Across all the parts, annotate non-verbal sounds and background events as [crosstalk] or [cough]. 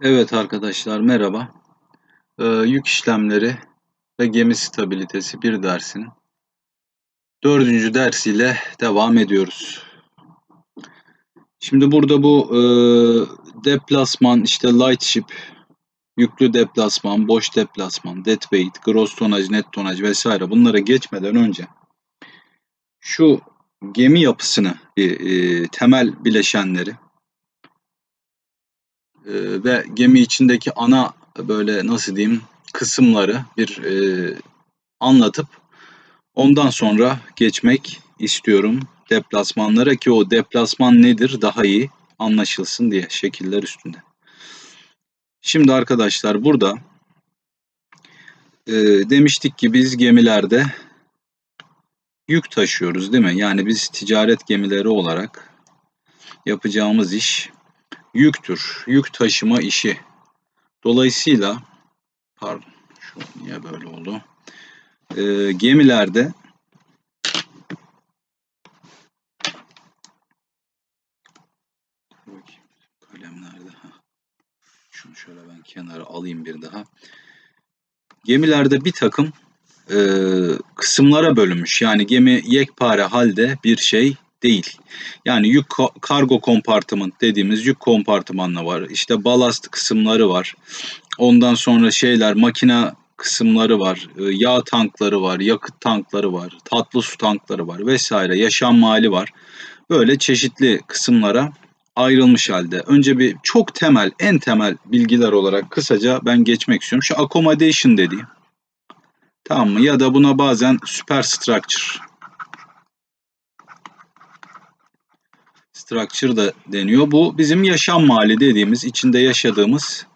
Evet arkadaşlar merhaba. Ee, yük işlemleri ve gemi stabilitesi bir dersin dördüncü dersiyle devam ediyoruz. Şimdi burada bu e, deplasman işte light ship, yüklü deplasman, boş deplasman, dead weight, gross tonaj, net tonaj vesaire bunlara geçmeden önce şu gemi yapısını, e, e, temel bileşenleri e, ve gemi içindeki ana böyle nasıl diyeyim kısımları bir e, anlatıp ondan sonra geçmek istiyorum deplasmanlara ki o deplasman nedir daha iyi anlaşılsın diye şekiller üstünde. Şimdi arkadaşlar burada e, demiştik ki biz gemilerde yük taşıyoruz değil mi? Yani biz ticaret gemileri olarak yapacağımız iş yüktür. Yük taşıma işi. Dolayısıyla pardon şu niye böyle oldu? Ee, gemilerde kalem nerede? Şunu şöyle ben kenara alayım bir daha. Gemilerde bir takım e, kısımlara bölünmüş. Yani gemi yekpare halde bir şey değil. Yani yük kargo kompartman dediğimiz yük kompartmanla var. İşte balast kısımları var. Ondan sonra şeyler makine kısımları var. E, yağ tankları var, yakıt tankları var, tatlı su tankları var vesaire. Yaşam mali var. Böyle çeşitli kısımlara ayrılmış halde. Önce bir çok temel, en temel bilgiler olarak kısaca ben geçmek istiyorum. Şu accommodation dediği. Tamam mı? Ya da buna bazen superstructure structure da deniyor. Bu bizim yaşam mali dediğimiz, içinde yaşadığımız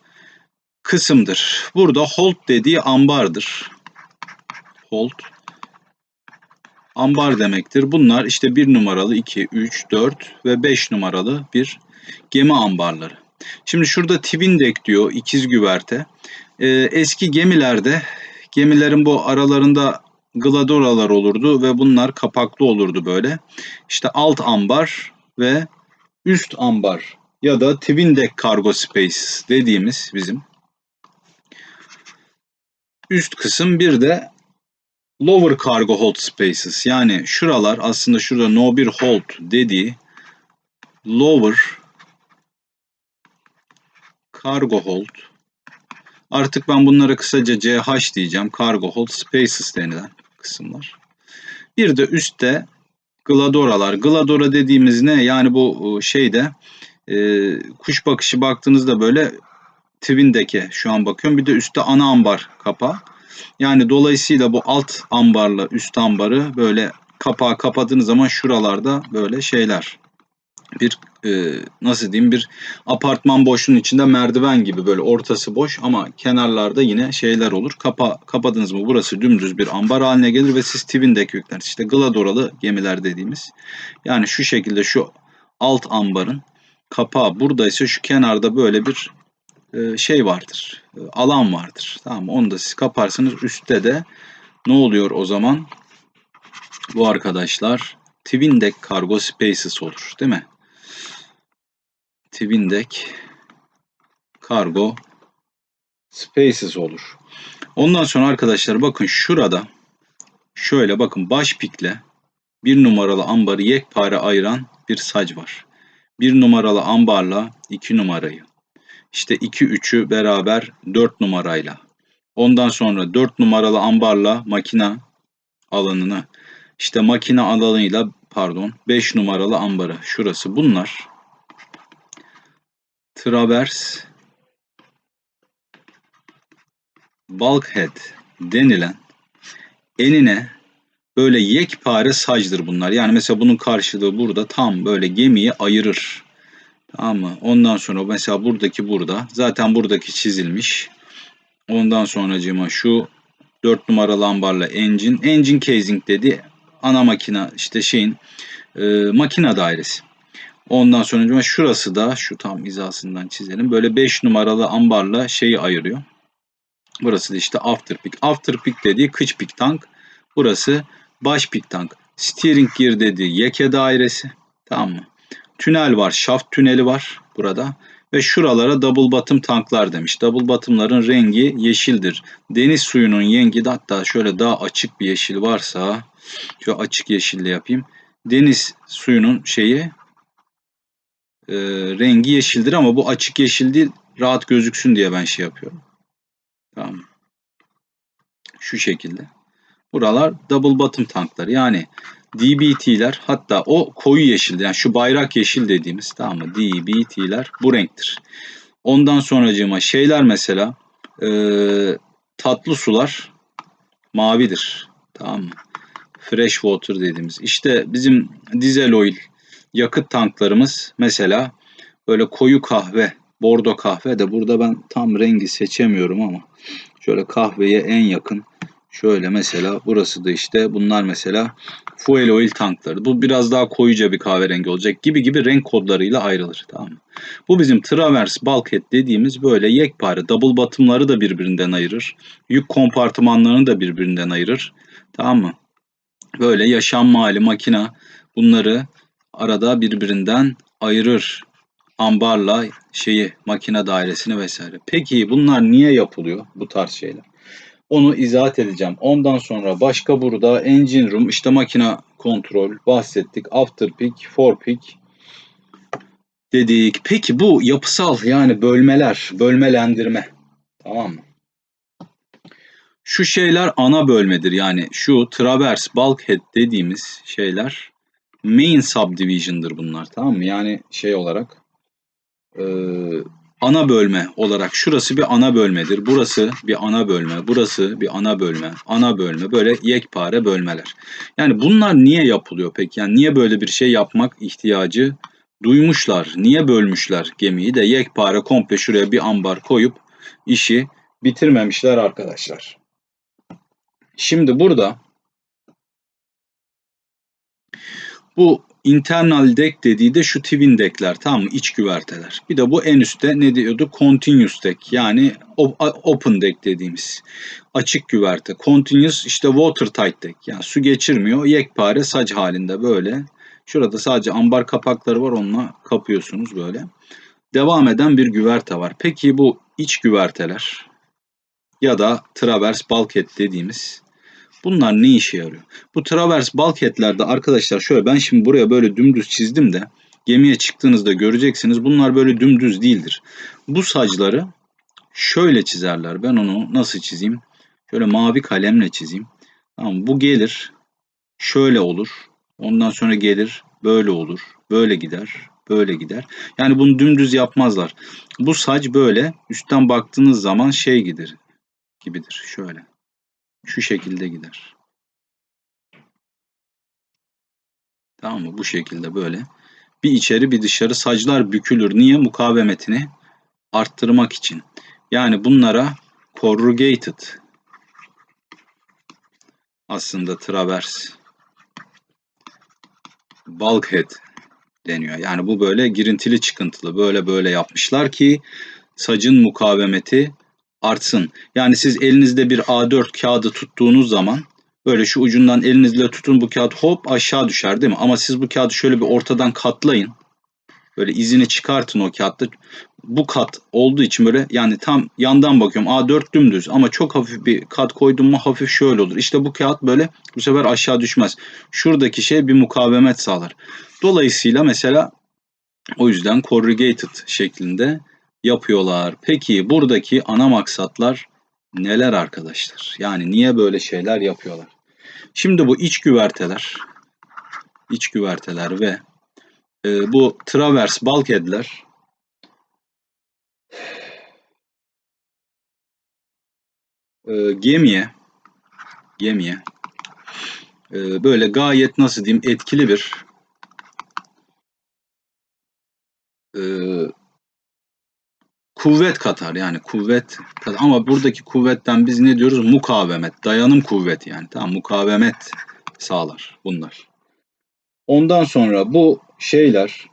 kısımdır. Burada hold dediği ambardır. Hold ambar demektir. Bunlar işte bir numaralı 2, 3, 4 ve 5 numaralı bir gemi ambarları. Şimdi şurada Twin diyor ikiz güverte. Ee, eski gemilerde gemilerin bu aralarında gladoralar olurdu ve bunlar kapaklı olurdu böyle. İşte alt ambar ve üst ambar ya da twin deck cargo space dediğimiz bizim üst kısım bir de lower cargo hold spaces. Yani şuralar aslında şurada no bir hold dediği lower cargo hold. Artık ben bunlara kısaca CH diyeceğim. Cargo hold spaces denilen kısımlar. Bir de üstte gladoralar gladora dediğimiz ne yani bu şeyde e, kuş bakışı baktığınızda böyle twin deke şu an bakıyorum. Bir de üstte ana ambar kapağı. Yani dolayısıyla bu alt ambarla üst ambarı böyle kapağı kapadığınız zaman şuralarda böyle şeyler bir e, nasıl diyeyim bir apartman boşluğunun içinde merdiven gibi böyle ortası boş ama kenarlarda yine şeyler olur. Kapa, kapadınız mı burası dümdüz bir ambar haline gelir ve siz deck yüklersiniz. İşte gladoralı gemiler dediğimiz. Yani şu şekilde şu alt ambarın kapağı buradaysa şu kenarda böyle bir e, şey vardır. E, alan vardır. Tamam mı? Onu da siz kaparsınız. Üstte de ne oluyor o zaman? Bu arkadaşlar Twin Deck Cargo Spaces olur. Değil mi? Twin Deck Cargo Spaces olur. Ondan sonra arkadaşlar bakın şurada şöyle bakın baş pikle bir numaralı ambarı yekpare ayıran bir sac var. Bir numaralı ambarla iki numarayı işte 2-3'ü beraber 4 numarayla. Ondan sonra 4 numaralı ambarla makina alanını işte makine alanıyla pardon 5 numaralı ambarı şurası bunlar travers bulkhead denilen enine böyle yekpare sacdır bunlar. Yani mesela bunun karşılığı burada tam böyle gemiyi ayırır. Tamam mı? Ondan sonra mesela buradaki burada. Zaten buradaki çizilmiş. Ondan sonracığıma şu 4 numaralı ambarla engine. Engine casing dedi. Ana makina işte şeyin e, makina dairesi. Ondan sonra şurası da şu tam hizasından çizelim. Böyle 5 numaralı ambarla şeyi ayırıyor. Burası da işte after pick. After pick dediği kıç pick tank. Burası baş pick tank. Steering gear dediği yeke dairesi. Tamam mı? Tünel var, şaft tüneli var burada. Ve şuralara double bottom tanklar demiş. Double bottom'ların rengi yeşildir. Deniz suyunun yengi de hatta şöyle daha açık bir yeşil varsa şöyle açık yeşille yapayım. Deniz suyunun şeyi e, rengi yeşildir ama bu açık yeşil değil rahat gözüksün diye ben şey yapıyorum. Tamam. Şu şekilde. Buralar double bottom tanklar. Yani DBT'ler hatta o koyu yeşil yani şu bayrak yeşil dediğimiz tamam mı? DBT'ler bu renktir. Ondan sonracığıma şeyler mesela e, tatlı sular mavidir. Tamam mı? Fresh water dediğimiz. İşte bizim dizel oil yakıt tanklarımız mesela böyle koyu kahve, bordo kahve de burada ben tam rengi seçemiyorum ama şöyle kahveye en yakın Şöyle mesela burası da işte bunlar mesela fuel oil tankları. Bu biraz daha koyuca bir kahverengi olacak gibi gibi renk kodlarıyla ayrılır. Tamam mı? Bu bizim travers bulkhead dediğimiz böyle yekpare double bottom'ları da birbirinden ayırır. Yük kompartımanlarını da birbirinden ayırır. Tamam mı? Böyle yaşam mali makina bunları arada birbirinden ayırır. Ambarla şeyi makine dairesini vesaire. Peki bunlar niye yapılıyor bu tarz şeyler? Onu izahat edeceğim. Ondan sonra başka burada engine room, işte makine kontrol bahsettik. After peak, for peak dedik. Peki bu yapısal yani bölmeler, bölmelendirme. Tamam mı? Şu şeyler ana bölmedir. Yani şu traverse bulkhead dediğimiz şeyler main subdivision'dır bunlar. Tamam mı? Yani şey olarak e, ana bölme olarak şurası bir ana bölmedir. Burası bir ana bölme, burası bir ana bölme, ana bölme böyle yekpare bölmeler. Yani bunlar niye yapılıyor peki? Yani niye böyle bir şey yapmak ihtiyacı duymuşlar? Niye bölmüşler gemiyi de yekpare komple şuraya bir ambar koyup işi bitirmemişler arkadaşlar. Şimdi burada bu Internal deck dediği de şu twin deckler tamam mı? İç güverteler. Bir de bu en üstte ne diyordu? Continuous deck yani open deck dediğimiz. Açık güverte. Continuous işte watertight deck. Yani su geçirmiyor. Yekpare sac halinde böyle. Şurada sadece ambar kapakları var. Onunla kapıyorsunuz böyle. Devam eden bir güverte var. Peki bu iç güverteler ya da traverse bulkhead dediğimiz Bunlar ne işe yarıyor? Bu travers bulkheadlerde arkadaşlar şöyle ben şimdi buraya böyle dümdüz çizdim de gemiye çıktığınızda göreceksiniz bunlar böyle dümdüz değildir. Bu sacları şöyle çizerler. Ben onu nasıl çizeyim? Şöyle mavi kalemle çizeyim. Tamam bu gelir şöyle olur. Ondan sonra gelir böyle olur. Böyle gider. Böyle gider. Yani bunu dümdüz yapmazlar. Bu saç böyle üstten baktığınız zaman şey gider gibidir. Şöyle şu şekilde gider. Tamam mı? Bu şekilde böyle. Bir içeri bir dışarı saclar bükülür. Niye? Mukavemetini arttırmak için. Yani bunlara corrugated aslında travers bulkhead deniyor. Yani bu böyle girintili çıkıntılı böyle böyle yapmışlar ki sacın mukavemeti artsın. Yani siz elinizde bir A4 kağıdı tuttuğunuz zaman böyle şu ucundan elinizle tutun bu kağıt hop aşağı düşer değil mi? Ama siz bu kağıdı şöyle bir ortadan katlayın. Böyle izini çıkartın o kağıtta. Bu kat olduğu için böyle yani tam yandan bakıyorum A4 dümdüz ama çok hafif bir kat koydum mu hafif şöyle olur. İşte bu kağıt böyle bu sefer aşağı düşmez. Şuradaki şey bir mukavemet sağlar. Dolayısıyla mesela o yüzden corrugated şeklinde yapıyorlar. Peki buradaki ana maksatlar neler arkadaşlar? Yani niye böyle şeyler yapıyorlar? Şimdi bu iç güverteler, iç güverteler ve e, bu travers bulkheadler e, gemiye gemiye e, böyle gayet nasıl diyeyim etkili bir e, kuvvet katar yani kuvvet katar. ama buradaki kuvvetten biz ne diyoruz? Mukavemet, dayanım kuvveti yani tamam mukavemet sağlar bunlar. Ondan sonra bu şeyler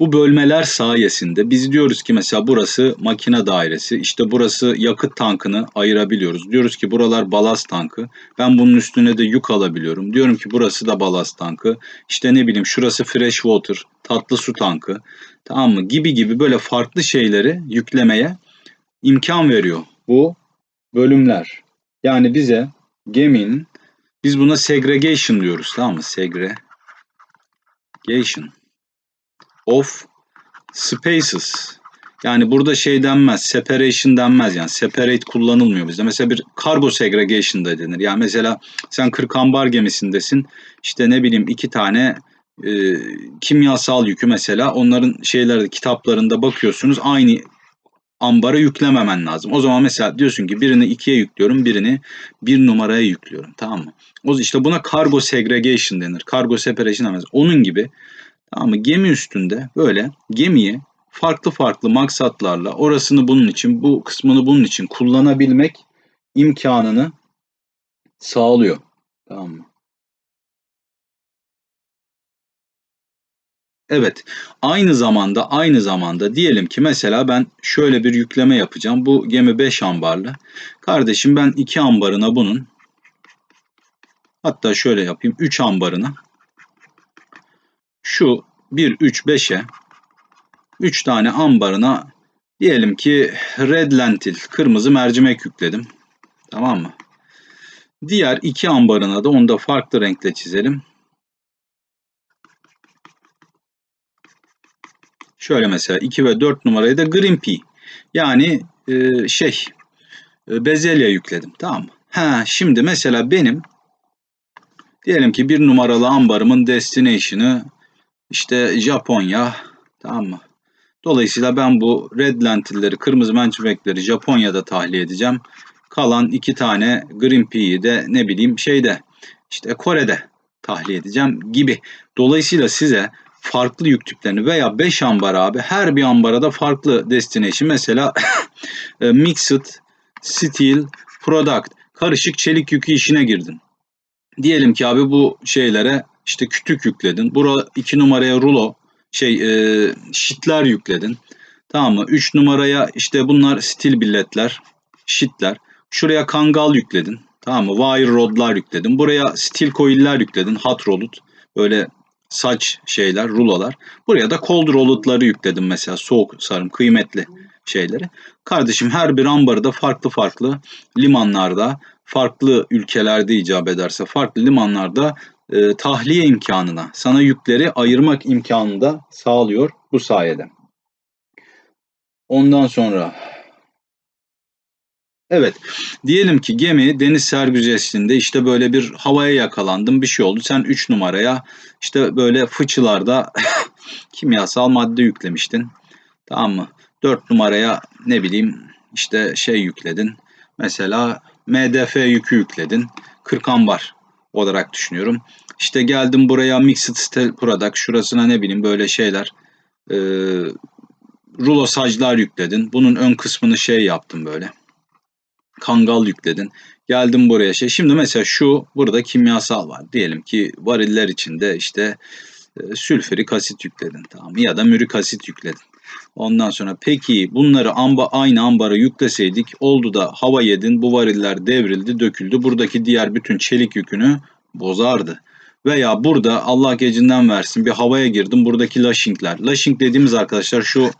Bu bölmeler sayesinde biz diyoruz ki mesela burası makine dairesi, işte burası yakıt tankını ayırabiliyoruz. Diyoruz ki buralar balast tankı. Ben bunun üstüne de yük alabiliyorum. Diyorum ki burası da balast tankı. İşte ne bileyim şurası fresh water, tatlı su tankı. Tamam mı? Gibi gibi böyle farklı şeyleri yüklemeye imkan veriyor bu bölümler. Yani bize geminin biz buna segregation diyoruz tamam mı? Segregation of spaces. Yani burada şey denmez, separation denmez yani separate kullanılmıyor bizde. Mesela bir cargo segregation da denir. Yani mesela sen 40 ambar gemisindesin. İşte ne bileyim iki tane e, kimyasal yükü mesela onların şeylerde kitaplarında bakıyorsunuz aynı ambara yüklememen lazım. O zaman mesela diyorsun ki birini ikiye yüklüyorum, birini bir numaraya yüklüyorum. Tamam mı? O işte buna cargo segregation denir. Cargo separation denmez. Onun gibi tamam mı? Gemi üstünde böyle gemiyi farklı farklı maksatlarla orasını bunun için, bu kısmını bunun için kullanabilmek imkanını sağlıyor. Tamam mı? Evet. Aynı zamanda aynı zamanda diyelim ki mesela ben şöyle bir yükleme yapacağım. Bu gemi 5 ambarlı. Kardeşim ben 2 ambarına bunun hatta şöyle yapayım 3 ambarına şu 1 3 5'e 3 tane ambarına diyelim ki red lentil kırmızı mercimek yükledim. Tamam mı? Diğer iki ambarına da onu da farklı renkle çizelim. Şöyle mesela 2 ve 4 numarayı da green pea. Yani e, şey e, bezelye yükledim. Tamam mı? Ha, şimdi mesela benim diyelim ki bir numaralı ambarımın destination'ı işte Japonya. Tamam mı? Dolayısıyla ben bu red lentilleri, kırmızı mercimekleri Japonya'da tahliye edeceğim. Kalan iki tane green pea'yi de ne bileyim şeyde işte Kore'de tahliye edeceğim gibi. Dolayısıyla size farklı yük tiplerini veya 5 ambar abi her bir ambara da farklı destination. Mesela [laughs] e, mixed steel product karışık çelik yükü işine girdin. Diyelim ki abi bu şeylere işte kütük yükledin. Bura 2 numaraya rulo şey e, şitler yükledin. Tamam mı? 3 numaraya işte bunlar stil billetler, şitler. Şuraya kangal yükledin. Tamam mı? Wire rodlar yükledin. Buraya stil coil'ler yükledin. Hot rolled. Böyle saç şeyler, rulolar. Buraya da cold rolled'ları yükledim mesela. Soğuk sarım, kıymetli şeyleri. Kardeşim her bir ambarı da farklı farklı limanlarda, farklı ülkelerde icap ederse farklı limanlarda e, tahliye imkanına, sana yükleri ayırmak imkanını da sağlıyor bu sayede. Ondan sonra Evet. Diyelim ki gemi deniz sergüzesinde işte böyle bir havaya yakalandın bir şey oldu. Sen 3 numaraya işte böyle fıçılarda [laughs] kimyasal madde yüklemiştin. Tamam mı? 4 numaraya ne bileyim işte şey yükledin. Mesela MDF yükü yükledin. 40 ambar olarak düşünüyorum. İşte geldim buraya Mixed Steel Product. Şurasına ne bileyim böyle şeyler. E, rulo saclar yükledin. Bunun ön kısmını şey yaptım böyle kangal yükledin. Geldim buraya şey. Şimdi mesela şu burada kimyasal var. Diyelim ki variller içinde işte e, sülfürik asit yükledin tamam ya da mürik asit yükledin. Ondan sonra peki bunları amba, aynı ambara yükleseydik oldu da hava yedin bu variller devrildi döküldü. Buradaki diğer bütün çelik yükünü bozardı. Veya burada Allah gecinden versin bir havaya girdim buradaki lashingler. Lashing dediğimiz arkadaşlar şu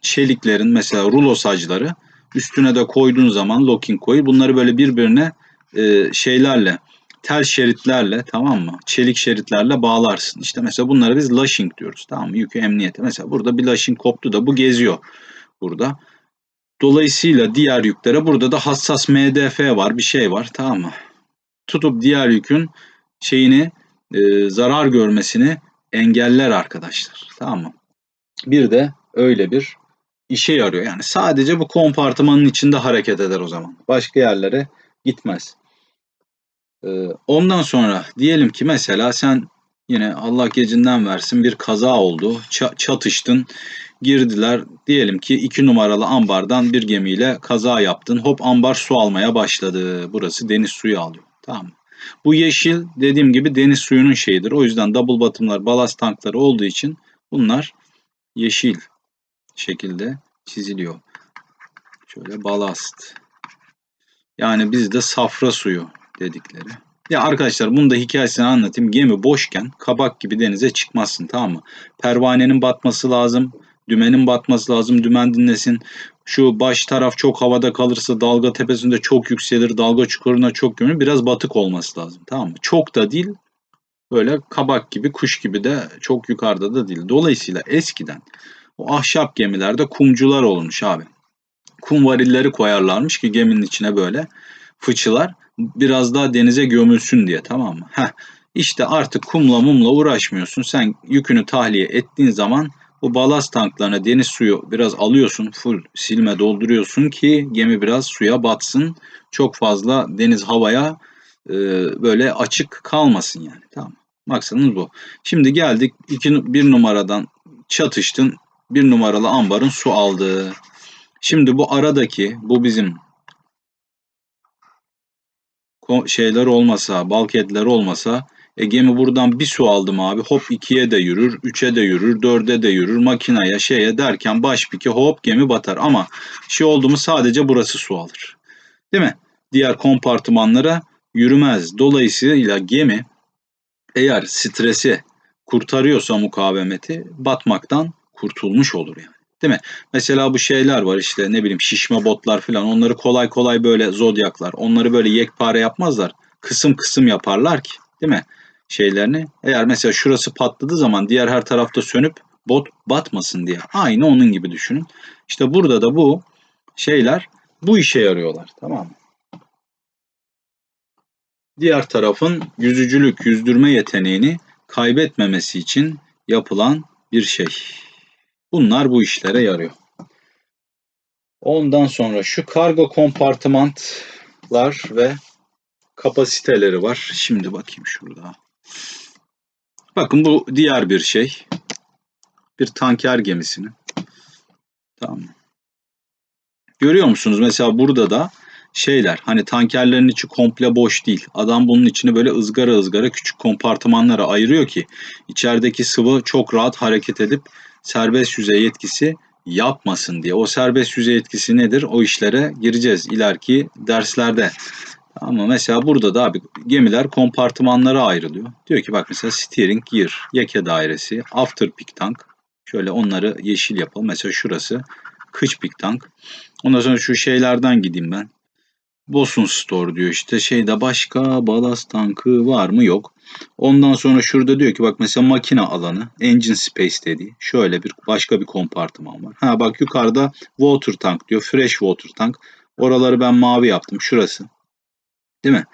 çeliklerin mesela rulo sacları Üstüne de koyduğun zaman locking coil bunları böyle birbirine e, şeylerle tel şeritlerle tamam mı? Çelik şeritlerle bağlarsın. İşte mesela bunları biz lashing diyoruz. Tamam mı? Yükü emniyete. Mesela burada bir lashing koptu da bu geziyor burada. Dolayısıyla diğer yüklere burada da hassas MDF var bir şey var tamam mı? Tutup diğer yükün şeyini e, zarar görmesini engeller arkadaşlar. Tamam mı? Bir de öyle bir işe yarıyor. Yani sadece bu kompartımanın içinde hareket eder o zaman. Başka yerlere gitmez. Ee, ondan sonra diyelim ki mesela sen yine Allah gecinden versin bir kaza oldu. Çatıştın. Girdiler. Diyelim ki iki numaralı ambardan bir gemiyle kaza yaptın. Hop ambar su almaya başladı. Burası deniz suyu alıyor. Tamam Bu yeşil dediğim gibi deniz suyunun şeyidir. O yüzden double bottomlar, balast tankları olduğu için bunlar yeşil şekilde çiziliyor. Şöyle balast. Yani bizde safra suyu dedikleri. Ya arkadaşlar bunun da hikayesini anlatayım. Gemi boşken kabak gibi denize çıkmazsın tamam mı? Pervanenin batması lazım. Dümenin batması lazım. Dümen dinlesin. Şu baş taraf çok havada kalırsa dalga tepesinde çok yükselir. Dalga çukuruna çok gömülür. Biraz batık olması lazım. Tamam mı? Çok da değil. Böyle kabak gibi kuş gibi de çok yukarıda da değil. Dolayısıyla eskiden o ahşap gemilerde kumcular olmuş abi. Kum varilleri koyarlarmış ki geminin içine böyle fıçılar biraz daha denize gömülsün diye tamam mı? Heh, işte artık kumla mumla uğraşmıyorsun. Sen yükünü tahliye ettiğin zaman bu balast tanklarına deniz suyu biraz alıyorsun. Full silme dolduruyorsun ki gemi biraz suya batsın. Çok fazla deniz havaya e, böyle açık kalmasın yani. Tamam Maksadımız bu. Şimdi geldik iki, bir numaradan çatıştın. Bir numaralı ambarın su aldı. Şimdi bu aradaki bu bizim şeyler olmasa, balketler olmasa e gemi buradan bir su aldım abi hop ikiye de yürür, üçe de yürür, dörde de yürür, makinaya şeye derken baş pike hop gemi batar. Ama şey oldu mu sadece burası su alır. Değil mi? Diğer kompartımanlara yürümez. Dolayısıyla gemi eğer stresi kurtarıyorsa mukavemeti batmaktan kurtulmuş olur yani. Değil mi? Mesela bu şeyler var işte ne bileyim şişme botlar falan onları kolay kolay böyle zodyaklar onları böyle yekpare yapmazlar. Kısım kısım yaparlar ki değil mi? Şeylerini. Eğer mesela şurası patladığı zaman diğer her tarafta sönüp bot batmasın diye. Aynı onun gibi düşünün. İşte burada da bu şeyler bu işe yarıyorlar. Tamam mı? Diğer tarafın yüzücülük, yüzdürme yeteneğini kaybetmemesi için yapılan bir şey. Bunlar bu işlere yarıyor. Ondan sonra şu kargo kompartmanlar ve kapasiteleri var. Şimdi bakayım şurada. Bakın bu diğer bir şey. Bir tanker gemisinin. Tamam Görüyor musunuz? Mesela burada da şeyler hani tankerlerin içi komple boş değil. Adam bunun içini böyle ızgara ızgara küçük kompartımanlara ayırıyor ki içerideki sıvı çok rahat hareket edip serbest yüzey yetkisi yapmasın diye. O serbest yüzey yetkisi nedir? O işlere gireceğiz ileriki derslerde. Ama mesela burada da abi gemiler kompartımanlara ayrılıyor. Diyor ki bak mesela steering gear, yeke dairesi, after peak tank. Şöyle onları yeşil yapalım. Mesela şurası kıç peak tank. Ondan sonra şu şeylerden gideyim ben. Bosun Store diyor işte şeyde başka balast tankı var mı yok. Ondan sonra şurada diyor ki bak mesela makine alanı engine space dediği şöyle bir başka bir kompartıman var. Ha bak yukarıda water tank diyor fresh water tank. Oraları ben mavi yaptım şurası. Değil mi?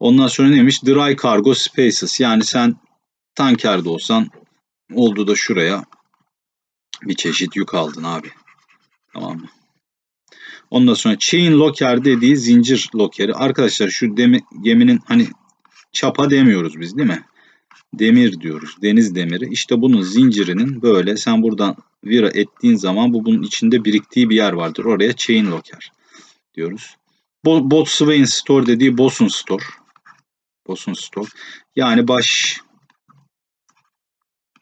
Ondan sonra neymiş? Dry cargo spaces yani sen tankerde olsan oldu da şuraya bir çeşit yük aldın abi. Tamam mı? Ondan sonra chain locker dediği zincir lokeri. Arkadaşlar şu demi, geminin hani çapa demiyoruz biz değil mi? Demir diyoruz. Deniz demiri. İşte bunun zincirinin böyle sen buradan vira ettiğin zaman bu bunun içinde biriktiği bir yer vardır. Oraya chain locker diyoruz. Boatswain Store dediği Bosun Store. Bosun Store. Yani baş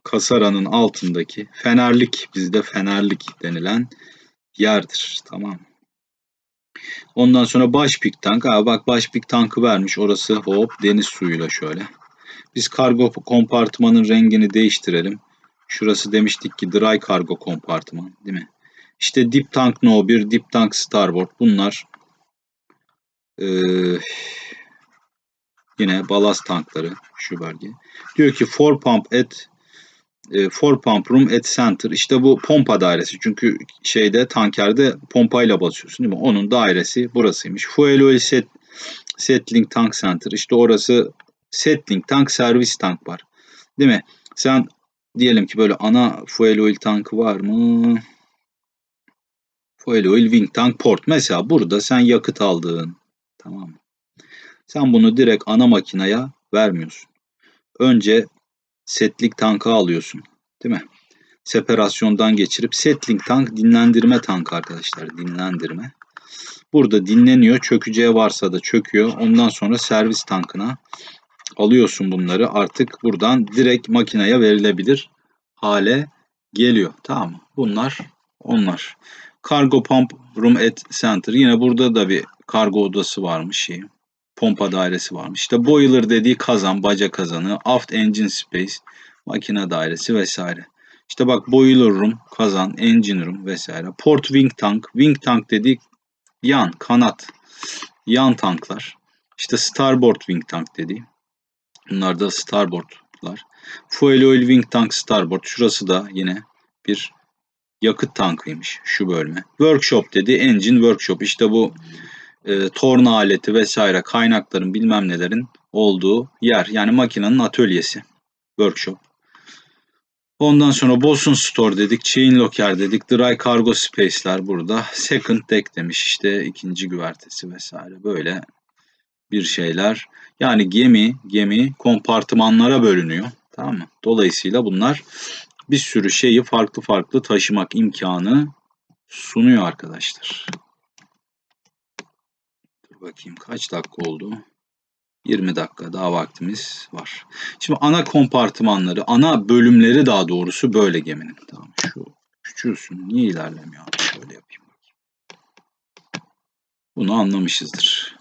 kasaranın altındaki fenerlik bizde fenerlik denilen yerdir. Tamam Ondan sonra baş pik tank. Ha bak baş pik tankı vermiş. Orası hop deniz suyuyla şöyle. Biz kargo kompartmanın rengini değiştirelim. Şurası demiştik ki dry kargo kompartman değil mi? İşte Deep Tank No 1, Deep Tank Starboard bunlar ee, yine balast tankları şu bölge. Diyor ki for pump at e, for pump room at center. İşte bu pompa dairesi. Çünkü şeyde tankerde pompayla basıyorsun değil mi? Onun dairesi burasıymış. Fuel oil set, settling tank center. İşte orası settling tank servis tank var. Değil mi? Sen diyelim ki böyle ana fuel oil tankı var mı? Fuel oil wing tank port. Mesela burada sen yakıt aldığın tamam mı? Sen bunu direkt ana makineye vermiyorsun. Önce setlik tankı alıyorsun. Değil mi? Separasyondan geçirip setling tank dinlendirme tank arkadaşlar. Dinlendirme. Burada dinleniyor. Çökeceği varsa da çöküyor. Ondan sonra servis tankına alıyorsun bunları. Artık buradan direkt makineye verilebilir hale geliyor. Tamam mı? Bunlar onlar. Cargo Pump Room at Center. Yine burada da bir kargo odası varmış şey. Pompa dairesi varmış. İşte boiler dediği kazan, baca kazanı, aft engine space, makine dairesi vesaire. İşte bak boiler room, kazan, engine room vesaire. Port wing tank, wing tank dediği yan, kanat, yan tanklar. İşte starboard wing tank dediği. Bunlar da starboardlar. Fuel oil wing tank starboard. Şurası da yine bir yakıt tankıymış şu bölme. Workshop dedi. Engine workshop. İşte bu e, torna aleti vesaire kaynakların bilmem nelerin olduğu yer. Yani makinenin atölyesi. Workshop. Ondan sonra Bosun Store dedik, Chain Locker dedik, Dry Cargo Space'ler burada. Second Deck demiş işte ikinci güvertesi vesaire böyle bir şeyler. Yani gemi, gemi kompartımanlara bölünüyor. Tamam mı? Dolayısıyla bunlar bir sürü şeyi farklı farklı taşımak imkanı sunuyor arkadaşlar. Bakayım kaç dakika oldu? 20 dakika daha vaktimiz var. Şimdi ana kompartımanları, ana bölümleri daha doğrusu böyle geminin. Tamam şu küçülsün. Niye ilerlemiyor? Şöyle yapayım bakayım. Bunu anlamışızdır.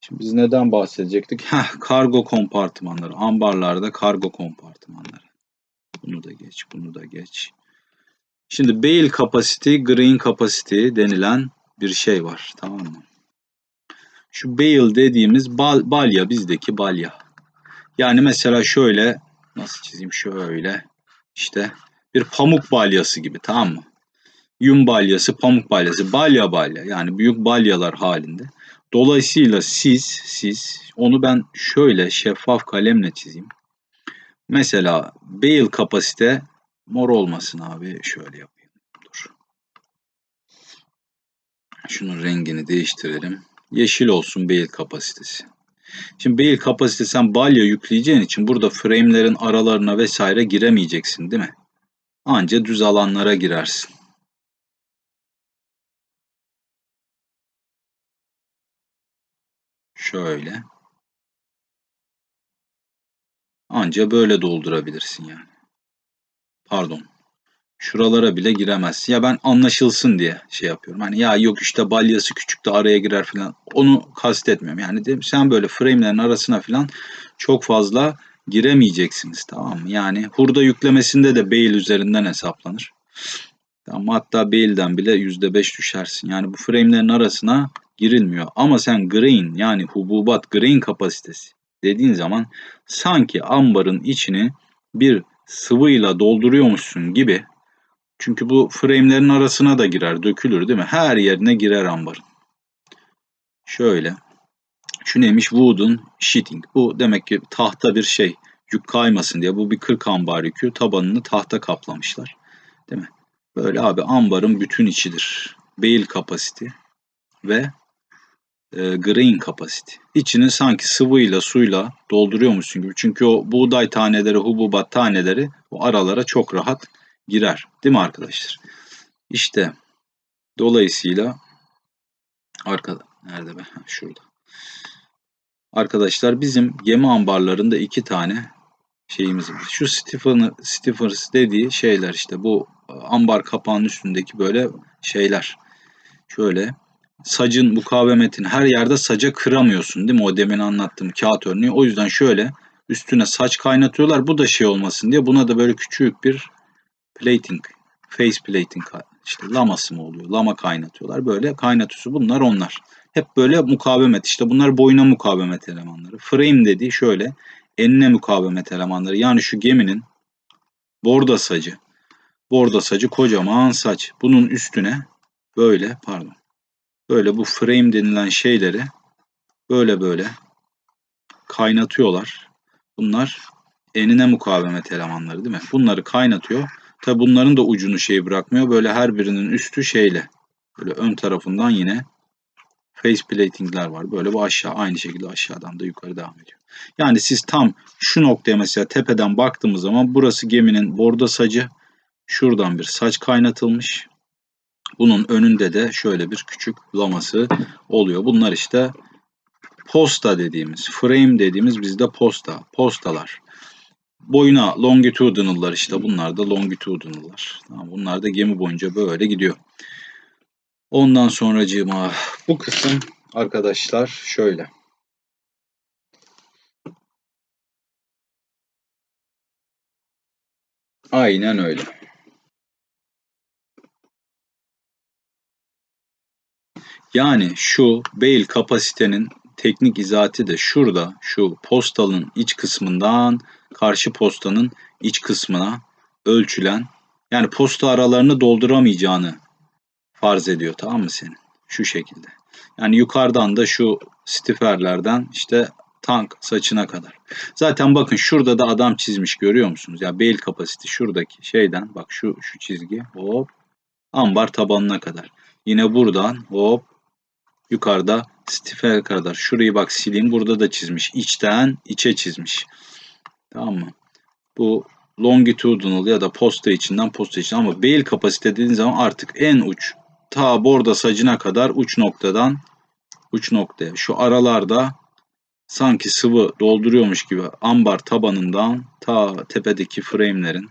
Şimdi biz neden bahsedecektik? [laughs] Heh, kargo kompartımanları. Ambarlarda kargo kompartımanları. Bunu da geç, bunu da geç. Şimdi bale capacity, green capacity denilen bir şey var. Tamam mı? Şu bale dediğimiz bal, balya bizdeki balya. Yani mesela şöyle nasıl çizeyim şöyle işte bir pamuk balyası gibi tamam mı? Yum balyası, pamuk balyası, balya balya yani büyük balyalar halinde. Dolayısıyla siz siz onu ben şöyle şeffaf kalemle çizeyim. Mesela bale kapasite mor olmasın abi şöyle yapayım. Dur. Şunun rengini değiştirelim. Yeşil olsun bale kapasitesi. Şimdi bale kapasite sen balya yükleyeceğin için burada frame'lerin aralarına vesaire giremeyeceksin değil mi? Anca düz alanlara girersin. Şöyle. Anca böyle doldurabilirsin yani. Pardon. Şuralara bile giremezsin. Ya ben anlaşılsın diye şey yapıyorum. Hani ya yok işte balyası küçük de araya girer falan. Onu kastetmiyorum. Yani de, sen böyle frame'lerin arasına falan çok fazla giremeyeceksiniz tamam mı? Yani hurda yüklemesinde de Bale üzerinden hesaplanır. Tamam, hatta Bale'den bile %5 düşersin. Yani bu frame'lerin arasına girilmiyor. Ama sen grain yani hububat grain kapasitesi dediğin zaman sanki ambarın içini bir sıvıyla dolduruyormuşsun gibi. Çünkü bu frame'lerin arasına da girer, dökülür değil mi? Her yerine girer ambarın. Şöyle. Şu neymiş? Wooden sheeting. Bu demek ki tahta bir şey. Yük kaymasın diye. Bu bir 40 ambar yükü. Tabanını tahta kaplamışlar. Değil mi? Böyle abi ambarın bütün içidir. Bale kapasite ve e, grain capacity. İçini sanki sıvıyla suyla dolduruyormuşsun gibi. Çünkü o buğday taneleri, hububat taneleri o aralara çok rahat girer. Değil mi arkadaşlar? İşte dolayısıyla arkada nerede be? Şurada. Arkadaşlar bizim gemi ambarlarında iki tane şeyimiz var. Şu Stephen, Stephens dediği şeyler işte bu ambar kapağının üstündeki böyle şeyler. Şöyle sacın mukavemetini her yerde saca kıramıyorsun değil mi? O demin anlattığım kağıt örneği. O yüzden şöyle üstüne saç kaynatıyorlar. Bu da şey olmasın diye buna da böyle küçük bir plating, face plating işte laması mı oluyor? Lama kaynatıyorlar. Böyle kaynatıyorsu bunlar onlar. Hep böyle mukavemet işte bunlar boyuna mukavemet elemanları. Frame dediği şöyle enine mukavemet elemanları. Yani şu geminin borda sacı. Borda sacı kocaman saç. Bunun üstüne böyle pardon böyle bu frame denilen şeyleri böyle böyle kaynatıyorlar. Bunlar enine mukavemet elemanları değil mi? Bunları kaynatıyor. Tabi bunların da ucunu şey bırakmıyor. Böyle her birinin üstü şeyle. Böyle ön tarafından yine face plating'ler var. Böyle bu aşağı aynı şekilde aşağıdan da yukarı devam ediyor. Yani siz tam şu noktaya mesela tepeden baktığımız zaman burası geminin borda sacı. Şuradan bir saç kaynatılmış. Bunun önünde de şöyle bir küçük laması oluyor. Bunlar işte posta dediğimiz, frame dediğimiz bizde posta, postalar. Boyuna longitudinal'lar işte bunlar da longitudinal'lar. Tamam, bunlar da gemi boyunca böyle gidiyor. Ondan sonracığıma bu kısım arkadaşlar şöyle. Aynen öyle. Yani şu bail kapasitenin teknik izahatı da şurada şu postalın iç kısmından karşı postanın iç kısmına ölçülen yani posta aralarını dolduramayacağını farz ediyor tamam mı senin? Şu şekilde. Yani yukarıdan da şu stiferlerden işte tank saçına kadar. Zaten bakın şurada da adam çizmiş görüyor musunuz? Ya bail kapasite şuradaki şeyden bak şu şu çizgi hop ambar tabanına kadar. Yine buradan hop yukarıda stifer kadar. Şurayı bak sileyim. Burada da çizmiş. İçten içe çizmiş. Tamam mı? Bu longitudinal ya da posta içinden posta için ama bail kapasite dediğin zaman artık en uç ta borda sacına kadar uç noktadan uç noktaya. Şu aralarda sanki sıvı dolduruyormuş gibi ambar tabanından ta tepedeki frame'lerin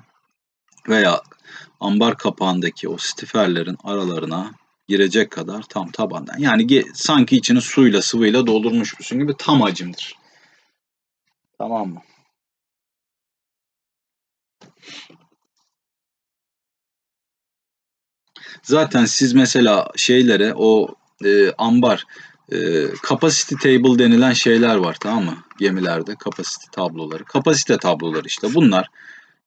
veya ambar kapağındaki o stiferlerin aralarına girecek kadar tam tabandan. Yani sanki içini suyla sıvıyla doldurmuşmuşsun gibi tam hacimdir. Tamam mı? Zaten siz mesela şeylere o e, ambar e, capacity table denilen şeyler var tamam mı? Gemilerde capacity tabloları. Kapasite tabloları işte bunlar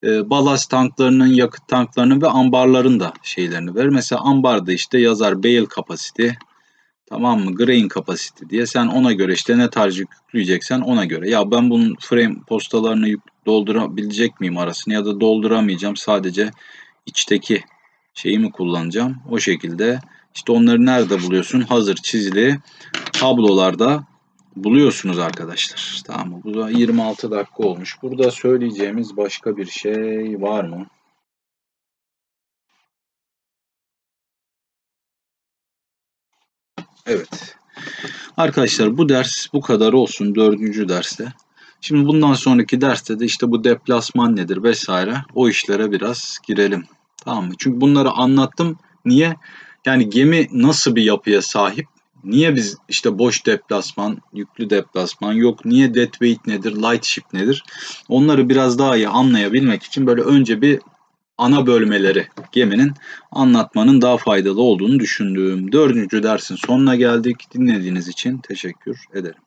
e, balast tanklarının, yakıt tanklarının ve ambarların da şeylerini verir. Mesela ambarda işte yazar bail capacity tamam mı? Grain capacity diye sen ona göre işte ne tarz yükleyeceksen ona göre. Ya ben bunun frame postalarını yük, doldurabilecek miyim arasını ya da dolduramayacağım sadece içteki şeyi mi kullanacağım? O şekilde işte onları nerede buluyorsun? Hazır çizili tablolarda buluyorsunuz arkadaşlar. Tamam mı? Bu da 26 dakika olmuş. Burada söyleyeceğimiz başka bir şey var mı? Evet. Arkadaşlar bu ders bu kadar olsun. Dördüncü derste. Şimdi bundan sonraki derste de işte bu deplasman nedir vesaire o işlere biraz girelim. Tamam mı? Çünkü bunları anlattım. Niye? Yani gemi nasıl bir yapıya sahip? Niye biz işte boş deplasman, yüklü deplasman yok? Niye dead weight nedir, light ship nedir? Onları biraz daha iyi anlayabilmek için böyle önce bir ana bölmeleri geminin anlatmanın daha faydalı olduğunu düşündüğüm dördüncü dersin sonuna geldik. Dinlediğiniz için teşekkür ederim.